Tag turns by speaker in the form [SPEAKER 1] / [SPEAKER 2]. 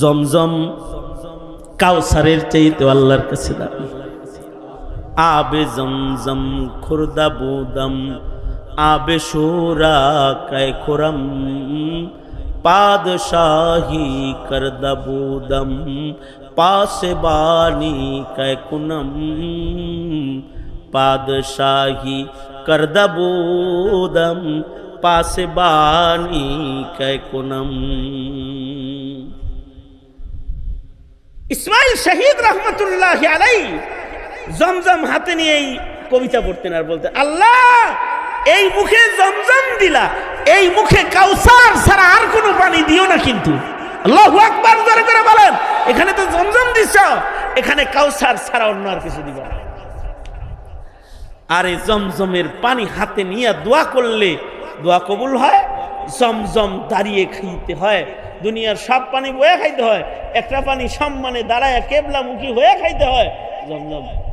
[SPEAKER 1] জমজম কাউসারের চাইতে আল্লাহর কাছে দাবি আবে জমজম, খুরদা বুদম, আবে সোরা কায় খোরম, পাদশাহী করদা বুদম, পাশে বাণী কায় কুনম, পাদশাহী করদা বুদম, পাশে বাণী কায় কুনম। ইসমাইল শহীদ রহমতুল্লাহ আলাই জমজম হাতে নিয়ে এই কবিতা পড়তেন আর বলতেন, আল্লাহ, এই মুখে জমজম দিলা, এই মুখে কাউসার ছাড়া আর কোনো পানি দিও না কিন্তু। আল্লাহ আকবার, জোরে করে বলেন, এখানে তো জমজম দিছ, এখানে কাউসার ছাড়া অন্য আর কিছু দিবা জমজমের পানি হাতে নিয়ে দোয়া করলে দোয়া কবুল হয় জমজম দাঁড়িয়ে খাইতে হয়। দুনিয়ার সব পানি বয়ে খাইতে হয়, একটা পানি সম্মানে দাঁড়ায় কেবলামুখী হয়ে খাইতে হয়। জমজম।